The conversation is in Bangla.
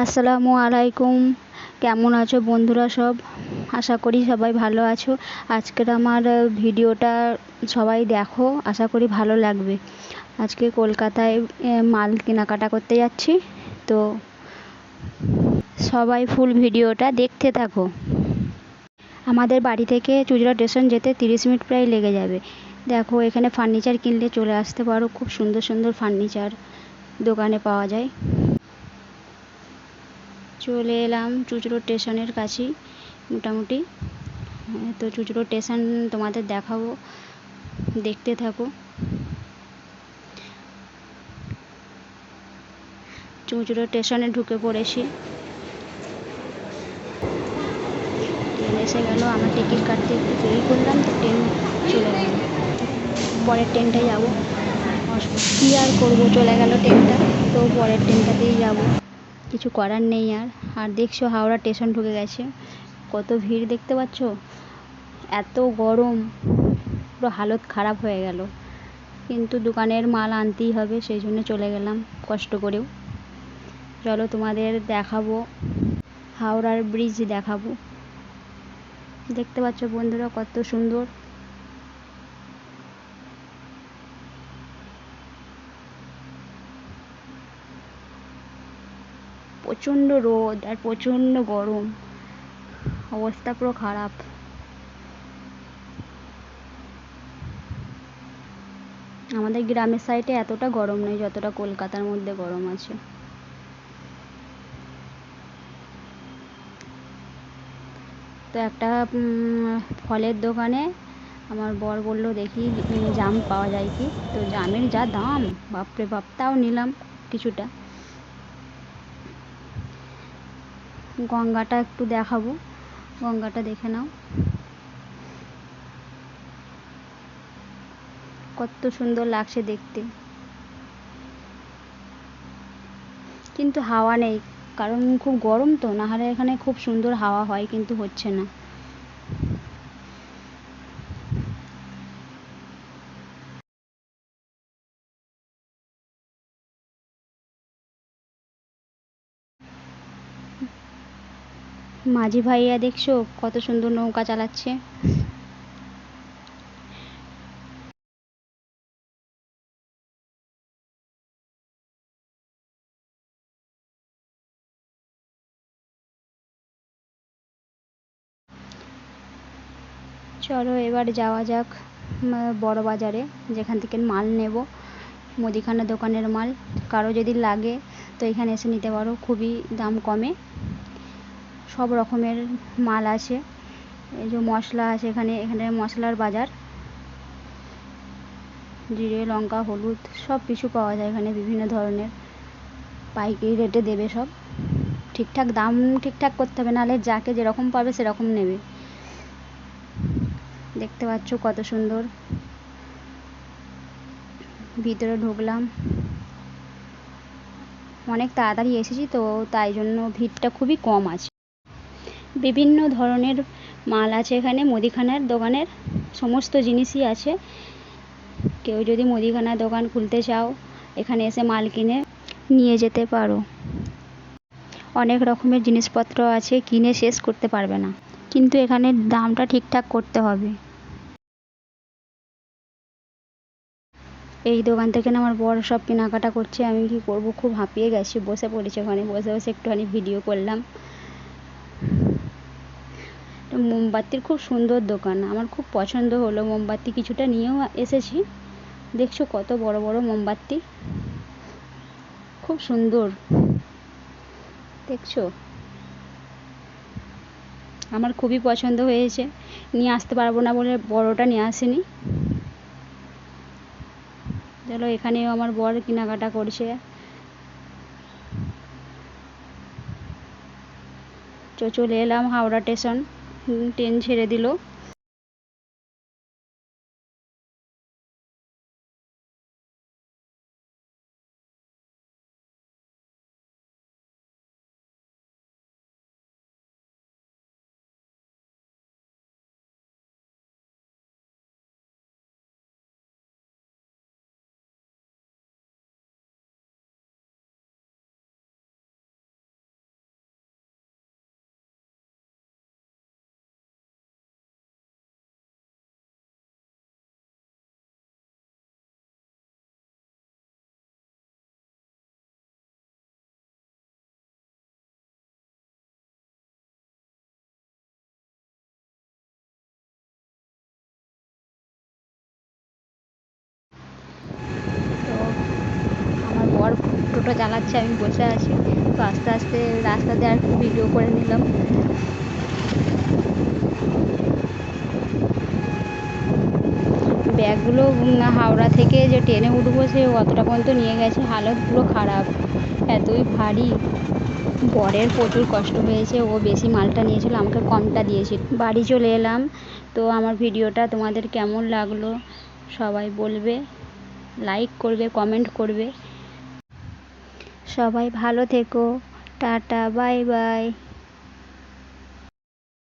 আসসালামু আলাইকুম। কেমন আছো বন্ধুরা সব? আশা করি সবাই ভালো আছো। আজকের আমার ভিডিওটা সবাই দেখো, আশা করি ভালো লাগবে। আজকে কলকাতায় মাল কেনাকাটা করতে যাচ্ছি। তো সবাই ফুল ভিডিওটা দেখতে থাকো। আমাদের বাড়ি থেকে চুচড়া স্টেশন যেতে তিরিশ মিনিট প্রায় লেগে যাবে। দেখো, এখানে ফার্নিচার কিনলে চলে আসতে পারো। খুব সুন্দর সুন্দর ফার্নিচার দোকানে পাওয়া যায়। চলে এলাম চুচড়ো স্টেশনের কাছেই, মোটামুটি। তো চুচড়ো স্টেশন তোমাদের দেখাবো, দেখতে থাকো। চুঁচুড়ো স্টেশনে ঢুকে পড়েছি। ট্রেন এসে গেল, আমার টিকিট কাটতে একটু দেরি করলাম, তো ট্রেন চলে গেল। পরের ট্রেনটায় যাব। কী আর করব, চলে গেল ট্রেনটা, তো পরের ট্রেনটাতেই যাব। কিছু করার নেই আর। আর দেখছ হাওড়া স্টেশন ঢুকে গেছে। কত ভিড় দেখতে পাচ্ছ? এত গরম। পুরো হালত খারাপ হয়ে গেল। কিন্তু দোকানের মাল আনতেই হবে, সেই জন্য চলে গেলাম কষ্ট করেও। চলো তোমাদের দেখাবো, হাওড়ার ব্রিজ দেখাবো। দেখতে পাচ্ছ বন্ধুরা কত সুন্দর। প্রচণ্ড রোদ আর প্রচণ্ড গরম। অবস্থা পুরো খারাপ। আমাদের গ্রামের সাইডে এতটা গরম নেই, যতটা কলকাতার মধ্যে গরম আছে। তো একটা ফলের দোকানে আমার বর বলল, দেখি জাম পাওয়া যায় কি? তো জামের যা দাম, বাপরে বাপ, তাও নিলাম কিছুটা। গঙ্গাটা একটু দেখাবো। গঙ্গাটা দেখে নাও। কত সুন্দর লাগছে দেখতে। কিন্তু হাওয়া নেই, কারণ খুব গরম তো না হলে এখানে খুব সুন্দর হাওয়া হয়, কিন্তু হচ্ছে না। মাঝি ভাইয়া দেখছ, কত সুন্দর নৌকা চালাচ্ছে। চলো এবার যাওয়া যাক বড় বাজারে, যেখান থেকে মাল নেব, মুদিখানা দোকানের মাল। কারও যদি লাগে, তো এখানে এসে নিতে পারো, খুবই দাম কমে। সব রকমের মাল আছে। এই যে মশলা আছে এখানে এখানে মশলার বাজার। জিরে, লঙ্কা, হলুদ, সব কিছু পাওয়া যায় এখানে বিভিন্ন ধরনের। পাইকারি রেটে দেবে সব। ঠিকঠাক দাম ঠিকঠাক করতে হবে, নাহলে যাকে যেরকম পাবে সেরকম নেবে। দেখতে পাচ্ছ কত সুন্দর। ভিতরে ঢুকলাম। অনেক তাড়াতাড়ি এসেছি তো, তাই জন্য ভিড়টা খুবই কম আছে। বিভিন্ন ধরনের মাল আছে এখানে, মুদিখানার দোকানের সমস্ত জিনিসই আছে। কেউ যদি মুদিখানার দোকান খুলতে চাও, এখানে এসে মাল কিনে নিয়ে যেতে পারো। অনেক রকমের জিনিসপত্র আছে, কিনে শেষ করতে পারবে না। কিন্তু এখানে দামটা ঠিকঠাক করতে হবে। এই দোকান থেকে না আমার বর সব কেনাকাটা করছে, আমি কি করব? খুব হাঁপিয়ে গেছি, বসে পড়েছি ওখানে। বসে বসে একটুখানি ভিডিও করলাম। মোমবাতির খুব সুন্দর দোকান। আমার খুব পছন্দ হলো মোমবাতি। কিছুটা নিয়েও এসেছি। দেখছ কত বড় বড় মোমবাতি। খুব সুন্দর। দেখছ? আমার খুবই পছন্দ হয়েছে। নিয়ে আসতে পারব না বলে বড়টা নিয়ে আসিনি। চলো এখানেও আমার বর কেনাকাটা করছে। চলে এলাম হাওড়া স্টেশন। ট্রেন ছেড়ে দিল। টোটো চালাচ্ছে আমি বসে আছি। তো আস্তে আস্তে রাস্তাতে আর একটু ভিডিও করে নিলাম। ব্যাগগুলো হাওড়া থেকে যে ট্রেনে উঠবো, সে অতটা পর্যন্ত নিয়ে গেছে। হালত পুরো খারাপ, এতই ভারী। বরের প্রচুর কষ্ট হয়েছে, ও বেশি মালটা নিয়েছিল, আমাকে কমটা দিয়েছিল। বাড়ি চলে এলাম। তো আমার ভিডিওটা তোমাদের কেমন লাগল, সবাই বলবে। লাইক করবে কমেন্ট করবে। সবাই ভালো থেকো। Tata bye bye.